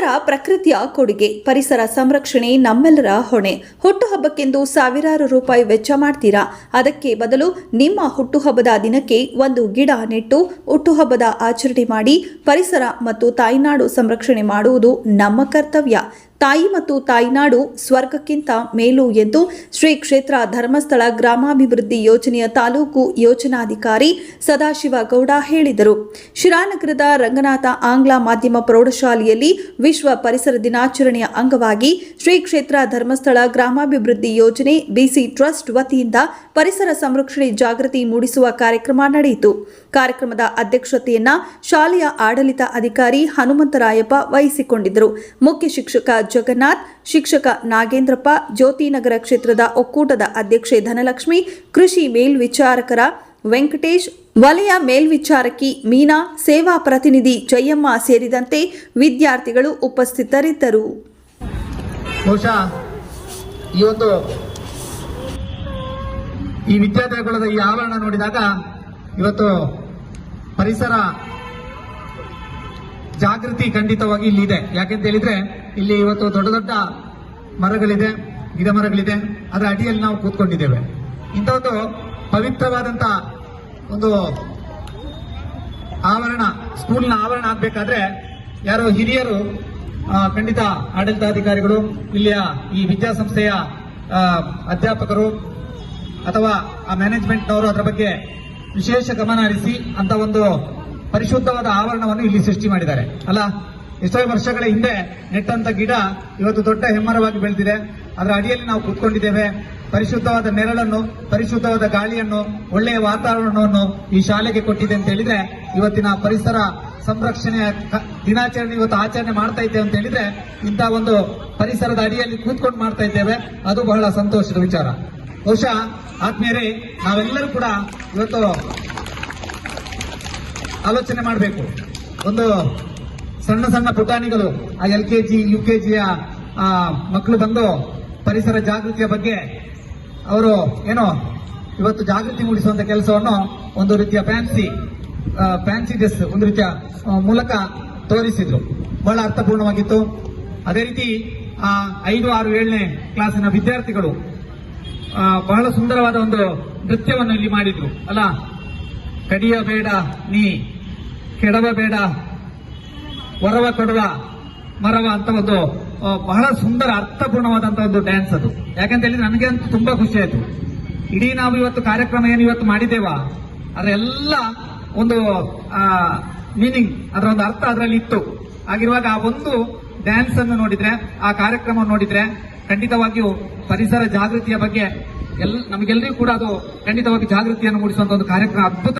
ಪರಿಸರ ಪ್ರಕೃತಿಯ ಕೊಡುಗೆ, ಪರಿಸರ ಸಂರಕ್ಷಣೆ ನಮ್ಮೆಲ್ಲರ ಹೊಣೆ. ಹುಟ್ಟುಹಬ್ಬಕ್ಕೆಂದು ಸಾವಿರಾರು ರೂಪಾಯಿ ವೆಚ್ಚ ಮಾಡ್ತೀರಾ? ಅದಕ್ಕೆ ಬದಲು ನಿಮ್ಮ ಹುಟ್ಟುಹಬ್ಬದ ದಿನಕ್ಕೆ ಒಂದು ಗಿಡ ನೆಟ್ಟು ಹುಟ್ಟುಹಬ್ಬದ ಆಚರಣೆ ಮಾಡಿ, ಪರಿಸರ ಮತ್ತು ತಾಯ್ನಾಡು ಸಂರಕ್ಷಣೆ ಮಾಡುವುದು ನಮ್ಮ ಕರ್ತವ್ಯ. ತಾಯಿ ಮತ್ತು ತಾಯ್ನಾಡು ಸ್ವರ್ಗಕ್ಕಿಂತ ಮೇಲು ಎಂದು ಶ್ರೀ ಕ್ಷೇತ್ರ ಧರ್ಮಸ್ಥಳ ಗ್ರಾಮಾಭಿವೃದ್ಧಿ ಯೋಜನೆಯ ತಾಲೂಕು ಯೋಜನಾಧಿಕಾರಿ ಸದಾಶಿವ ಗೌಡ ಹೇಳಿದರು. ಶಿರಾನಗರದ ರಂಗನಾಥ ಆಂಗ್ಲ ಮಾಧ್ಯಮ ಪ್ರೌಢಶಾಲೆಯಲ್ಲಿ ವಿಶ್ವ ಪರಿಸರ ದಿನಾಚರಣೆಯ ಅಂಗವಾಗಿ ಶ್ರೀ ಕ್ಷೇತ್ರ ಧರ್ಮಸ್ಥಳ ಗ್ರಾಮಾಭಿವೃದ್ಧಿ ಯೋಜನೆ ಬಿಸಿ ಟ್ರಸ್ಟ್ ವತಿಯಿಂದ ಪರಿಸರ ಸಂರಕ್ಷಣೆ ಜಾಗೃತಿ ಮೂಡಿಸುವ ಕಾರ್ಯಕ್ರಮ ನಡೆಯಿತು. ಕಾರ್ಯಕ್ರಮದ ಅಧ್ಯಕ್ಷತೆಯನ್ನ ಶಾಲೆಯ ಆಡಳಿತ ಅಧಿಕಾರಿ ಹನುಮಂತರಾಯಪ್ಪ ವಹಿಸಿಕೊಂಡಿದ್ದರು. ಮುಖ್ಯ ಶಿಕ್ಷಕ ಜಗನ್ನಾಥ್, ಶಿಕ್ಷಕ ನಾಗೇಂದ್ರಪ್ಪ, ಜ್ಯೋತಿನಗರ ಕ್ಷೇತ್ರದ ಒಕ್ಕೂಟದ ಅಧ್ಯಕ್ಷೆ ಧನಲಕ್ಷ್ಮಿ, ಕೃಷಿ ಮೇಲ್ವಿಚಾರಕರ ವೆಂಕಟೇಶ್, ವಲಯ ಮೇಲ್ವಿಚಾರಕಿ ಮೀನಾ, ಸೇವಾ ಪ್ರತಿನಿಧಿ ಜಯಮ್ಮ ಸೇರಿದಂತೆ ವಿದ್ಯಾರ್ಥಿಗಳು ಉಪಸ್ಥಿತರಿದ್ದರು. ಈ ಈ ವಿದ್ಯಾರ್ಥಿಗಳ ಈ ಆವರಣ ನೋಡಿದಾಗ ಇವತ್ತು ಪರಿಸರ ಜಾಗೃತಿ ಖಂಡಿತವಾಗಿ ಇಲ್ಲಿದೆ ಯಾಕೆಂತ ಹೇಳಿದ್ರೆ ಇಲ್ಲಿ ಇವತ್ತು ದೊಡ್ಡ ದೊಡ್ಡ ಮರಗಳಿದೆ, ಗಿಡ ಮರಗಳಿದೆ. ಅದರ ಅಡಿಯಲ್ಲಿ ನಾವು ಕೂತ್ಕೊಂಡಿದ್ದೇವೆ. ಇಂಥ ಒಂದು ಪವಿತ್ರವಾದಂತ ಒಂದು ಆವರಣ, ಸ್ಕೂಲ್ನ ಆವರಣ ಆಗ್ಬೇಕಾದ್ರೆ ಯಾರೋ ಹಿರಿಯರು ಖಂಡಿತ ಆಡಳಿತಾಧಿಕಾರಿಗಳು, ಇಲ್ಲಿಯ ಈ ವಿದ್ಯಾಸಂಸ್ಥೆಯ ಅಧ್ಯಾಪಕರು ಅಥವಾ ಆ ಮ್ಯಾನೇಜ್ಮೆಂಟ್ನವರು ಅದರ ಬಗ್ಗೆ ವಿಶೇಷ ಗಮನ ಹರಿಸಿ ಅಂತ ಒಂದು ಪರಿಶುದ್ಧವಾದ ಆವರಣವನ್ನು ಇಲ್ಲಿ ಸೃಷ್ಟಿ ಮಾಡಿದ್ದಾರೆ. ಅಲ್ಲ? ಎಷ್ಟೋ ವರ್ಷಗಳ ಹಿಂದೆ ನೆಟ್ಟಂತ ಗಿಡ ಇವತ್ತು ದೊಡ್ಡ ಹೆಮ್ಮರವಾಗಿ ಬೆಳೆದಿದೆ. ಅದರ ಅಡಿಯಲ್ಲಿ ನಾವು ಕೂತ್ಕೊಂಡಿದ್ದೇವೆ. ಪರಿಶುದ್ಧವಾದ ನೆರಳನ್ನು, ಪರಿಶುದ್ಧವಾದ ಗಾಳಿಯನ್ನು, ಒಳ್ಳೆಯ ವಾತಾವರಣವನ್ನು ಈ ಶಾಲೆಗೆ ಕೊಟ್ಟಿದೆ ಅಂತ ಹೇಳಿದ್ರೆ, ಇವತ್ತಿನ ಪರಿಸರ ಸಂರಕ್ಷಣೆಯ ದಿನಾಚರಣೆ ಇವತ್ತು ಆಚರಣೆ ಮಾಡ್ತಾ ಇದ್ದೇವೆ ಅಂತ ಹೇಳಿದ್ರೆ, ಇಂಥ ಒಂದು ಪರಿಸರದ ಅಡಿಯಲ್ಲಿ ಕೂತ್ಕೊಂಡು ಮಾಡ್ತಾ ಇದ್ದೇವೆ. ಅದು ಬಹಳ ಸಂತೋಷದ ವಿಚಾರ. ಬಹುಶಃ ಆದ್ಮೇಲೆ ನಾವೆಲ್ಲರೂ ಕೂಡ ಇವತ್ತು ಆಲೋಚನೆ ಮಾಡಬೇಕು. ಒಂದು ಸಣ್ಣ ಸಣ್ಣ ಪುಟಾಣಿಗಳು, ಆ L K G U K ಜಿಯ ಮಕ್ಕಳು ಬಂದು ಪರಿಸರ ಜಾಗೃತಿಯ ಬಗ್ಗೆ ಅವರು ಏನೋ ಇವತ್ತು ಜಾಗೃತಿ ಮೂಡಿಸುವಂತ ಕೆಲಸವನ್ನು ಒಂದು ರೀತಿಯ ಫ್ಯಾನ್ಸಿ ಫ್ಯಾನ್ಸಿ ಡ್ರೆಸ್, ಒಂದು ರೀತಿಯ ಮೂಲಕ ತೋರಿಸಿದ್ರು. ಬಹಳ ಅರ್ಥಪೂರ್ಣವಾಗಿತ್ತು. ಅದೇ ರೀತಿ, ಆ, ಐದು, ಆರು, ಏಳನೇ ಕ್ಲಾಸಿನ ವಿದ್ಯಾರ್ಥಿಗಳು ಬಹಳ ಸುಂದರವಾದ ಒಂದು ನೃತ್ಯವನ್ನು ಇಲ್ಲಿ ಮಾಡಿದ್ರು. ಅಲ್ಲ ಕಡಿಯಬೇಡ ನೀ ಕೆಡವಬೇಡ ವರವ ಕೊಡುವ, ಮರವ ಅಂತ ಒಂದು ಬಹಳ ಸುಂದರ ಅರ್ಥಪೂರ್ಣವಾದಂತ ಒಂದು ಡ್ಯಾನ್ಸ್ ಅದು. ಯಾಕಂತ ಹೇಳಿದ್ರೆ ನನಗೆ ಅಂತೂ ತುಂಬಾ ಖುಷಿ ಆಯ್ತು. ಇಡೀ ನಾವು ಇವತ್ತು ಕಾರ್ಯಕ್ರಮ ಏನು ಇವತ್ತು ಮಾಡಿದ್ದೇವಾ ಅದರೆಲ್ಲ ಒಂದು ಮೀನಿಂಗ್ ಅದರ ಒಂದು ಅರ್ಥ ಅದರಲ್ಲಿ ಇತ್ತು. ಹಾಗಿರುವಾಗ ಆ ಒಂದು ಡ್ಯಾನ್ಸ್ ಅನ್ನು ನೋಡಿದ್ರೆ, ಆ ಕಾರ್ಯಕ್ರಮ ನೋಡಿದ್ರೆ ಖಂಡಿತವಾಗಿಯೂ ಪರಿಸರ ಜಾಗೃತಿಯ ಬಗ್ಗೆ ಎಲ್ ನಮಗೆಲ್ಲರಿಗೂ ಕೂಡ ಅದು ಖಂಡಿತವಾಗಿ ಜಾಗೃತಿಯನ್ನು ಮೂಡಿಸುವಂತ ಒಂದು ಕಾರ್ಯಕ್ರಮ ಅದ್ಭುತ